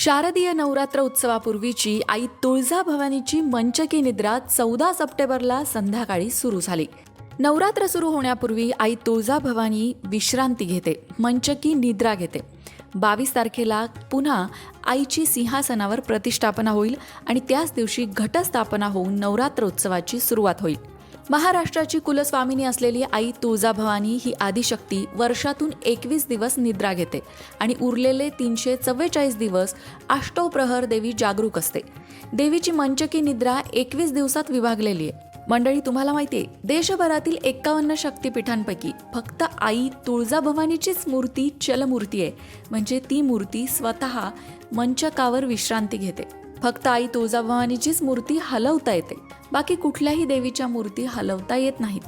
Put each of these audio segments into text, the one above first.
शारदीय नवरात्र उत्सवापूर्वीची आई तुळजाभवानीची मंचकी निद्रा चौदा सप्टेंबरला संध्याकाळी सुरू झाली. नवरात्र सुरू होण्यापूर्वी आई तुळजाभवानी विश्रांती घेते मंचकी निद्रा घेते. बावीस तारखेला पुन्हा आईची सिंहासनावर प्रतिष्ठापना होईल आणि त्याच दिवशी घटस्थापना होऊन नवरात्र उत्सवाची सुरुवात होईल. महाराष्ट्राची कुलस्वामिनी असलेली आई तुळजाभवानी ही आदिशक्ती वर्षातून एकवीस दिवस निद्रा घेते आणि उरलेले तीनशे चव्वेचाळीस दिवस अष्टोप्रहर देवी जागरूक असते. देवीची मंचकी निद्रा एकवीस दिवसात विभागलेली आहे. मंडळी तुम्हाला माहितीये देशभरातील एक्कावन्न शक्तिपीठांपैकी फक्त आई तुळजाभवानीचीच मूर्ती चलमूर्ती आहे. म्हणजे ती मूर्ती स्वतः मंचकावर विश्रांती घेते. फक्त आई तुळजाभवानीचीच मूर्ती हलवता येते. बाकी कुठल्याही देवीच्या मूर्ती हलवता येत नाहीत.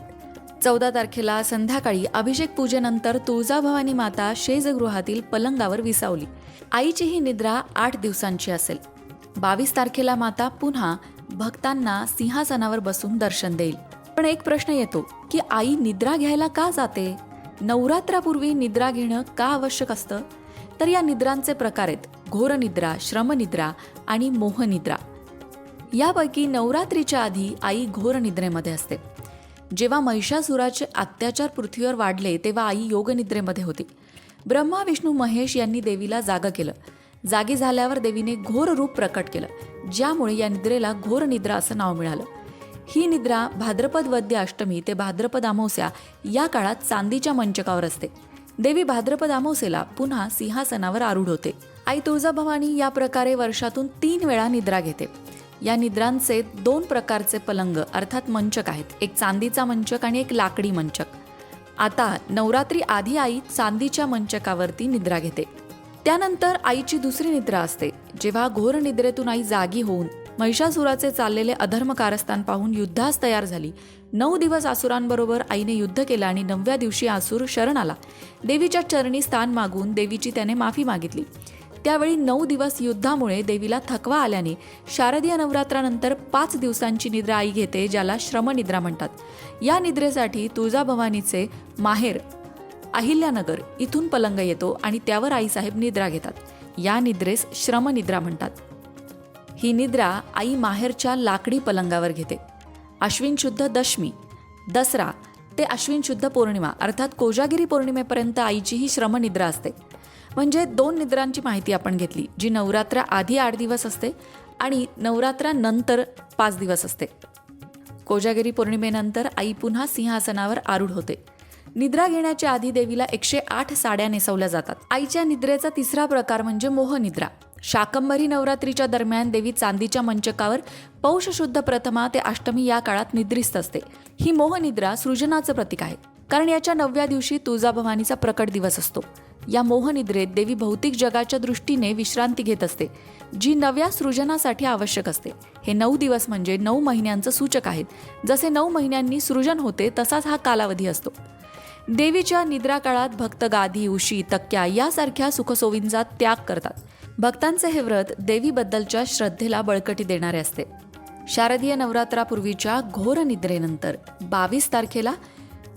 चौदा तारखेला संध्याकाळी अभिषेक पूजेनंतर तुळजाभवानी माता शेजगृहातील पलंगावर विसावली. आईची ही निद्रा आठ दिवसांची असेल. बावीस तारखेला माता पुन्हा भक्तांना सिंहासनावर बसून दर्शन देईल. पण एक प्रश्न येतो की आई निद्रा घ्यायला का जाते? नवरात्रापूर्वी निद्रा घेणं का आवश्यक असतं? तर या निद्रांचे प्रकार आहेत. घोरनिद्रा श्रमनिद्रा आणि मोहनिद्रा. यापैकी नवरात्रीच्या आधी आई घोरनिद्रेमध्ये असते. जेव्हा महिषासुराचे अत्याचार पृथ्वीवर वाढले तेव्हा आई योगनिद्रेमध्ये होती. ब्रह्मा विष्णू महेश यांनी देवीला जागं केलं. जागी झाल्यावर देवीने घोर रूप प्रकट केलं ज्यामुळे या निद्रेला घोर निद्रा असं नाव मिळालं. ही निद्रा भाद्रपद वद्य अष्टमी ते भाद्रपद अमावस्या या काळात चांदीच्या मंचकावर असते. देवी भाद्रपद अमावस्येला पुन्हा सिंहासनावर आरूढ होते. आई तुळजाभवानी या प्रकारे वर्षातून तीन वेळा निद्रा घेते. या निद्रांचे दोन प्रकारचे पलंग अर्थात मंचक आहेत. एक चांदीचा मंचक आणि एक लाकडी मंचक. आता नवरात्री आधी आई चांदीच्या मंचकावरती निद्रा घेते. त्यानंतर आईची दुसरी निद्रा असते. जेव्हा घोर निद्रेतून आई जागी होऊन महिषासुराचे चाललेले अधर्म कारस्थान पाहून युद्धास तयार झाली. नऊ दिवस आसुरांबरोबर आईने युद्ध केलं आणि नवव्या दिवशी आसूर शरण आला. देवीच्या चरणी स्थान मागून देवीची त्याने माफी मागितली. त्यावेळी नऊ दिवस युद्धामुळे देवीला थकवा आल्याने शारदीय नवरात्रानंतर पाच दिवसांची निद्रा आई घेते ज्याला श्रमनिद्रा म्हणतात. या निद्रेसाठी तुळजाभवानीचे माहेर अहिल्यानगर इथून पलंग येतो आणि त्यावर आईसाहेब निद्रा घेतात. या निद्रेस श्रमनिद्रा म्हणतात. ही निद्रा आई माहेरच्या लाकडी पलंगावर घेते. अश्विन शुद्ध दशमी दसरा ते अश्विन शुद्ध पौर्णिमा अर्थात कोजागिरी पौर्णिमेपर्यंत आईची ही श्रमनिद्रा असते. म्हणजे दोन निद्रांची माहिती आपण घेतली जी नवरात्रा आधी आठ दिवस असते आणि नवरात्रानंतर पाच दिवस असते. कोजागिरी पौर्णिमेनंतर आई पुन्हा सिंहासनावर आरूढ होते. निद्रा घेण्याच्या आधी देवीला एकशे आठ साड्या नेसवल्या जातात. आईच्या निद्रेचा तिसरा प्रकार म्हणजे मोहनिद्रा. शाकंभरी नवरात्रीच्या दरम्यान देवी चांदीच्या मंचकावर पौष शुद्ध प्रथमा ते अष्टमी या काळात निद्रिस्त असते. ही मोहनिद्रा सृजनाचं प्रतीक आहे. कारण याच्या नवव्या दिवशी तुळजाभवानीचा प्रकट दिवस असतो. या मोहनिद्रेत देवी भौतिक जगाच्या दृष्टीने विश्रांती घेत असते जी नव्या सृजनासाठी आवश्यक असते. हे नऊ दिवस म्हणजे नऊ महिन्यांचं सूचक आहेत. जसे नऊ महिन्यांनी सृजन होते तसाच हा कालावधी असतो. देवीच्या निद्रा काळात भक्त गादी उशी तक्क्या यासारख्या सुखसोयींचा त्याग करतात. भक्तांचे हे व्रत देवीबद्दलच्या श्रद्धेला बळकटी देणारे असते. शारदीय नवरात्रापूर्वीच्या घोर निद्रेनंतर बावीस तारखेला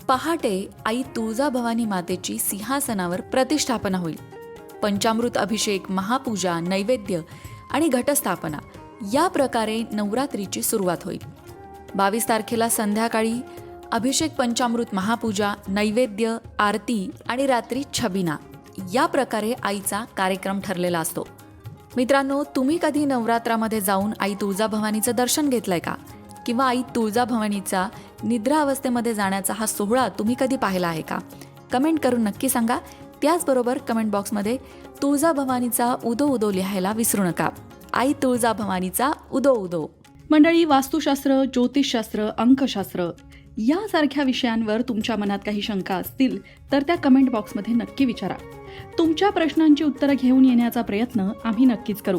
पहाटे आई तुळजाभवानी मातेची सिंहासनावर प्रतिष्ठापना होईल. पंचामृत अभिषेक महापूजा नैवेद्य आणि घटस्थापना या प्रकारे नवरात्रीची सुरुवात होईल. बावीस तारखेला संध्याकाळी अभिषेक पंचामृत महापूजा नैवेद्य आरती आणि रात्री छबिना या प्रकारे आईचा कार्यक्रम ठरलेला असतो. मित्रांनो तुम्ही कधी नवरात्रामध्ये जाऊन आई तुळजाभवानीचं दर्शन घेतलंय का? किंवा आई तुळजाभवानीचा निद्रा अवस्थेमध्ये जाण्याचा हा सोहळा तुम्ही कधी पाहिला आहे का? कमेंट करून नक्की सांगा. त्याचबरोबर कमेंट बॉक्समध्ये तुळजाभवानीचा उदो उदो लिहायला विसरू नका. आई तुळजाभवानीचा उदो उदो. मंडळी वास्तुशास्त्र ज्योतिषशास्त्र अंकशास्त्र यासारख्या विषयांवर तुमच्या मनात काही शंका असतील तर त्या कमेंट बॉक्समध्ये नक्की विचारा. तुमच्या प्रश्नांची उत्तरं घेऊन येण्याचा प्रयत्न आम्ही नक्कीच करू.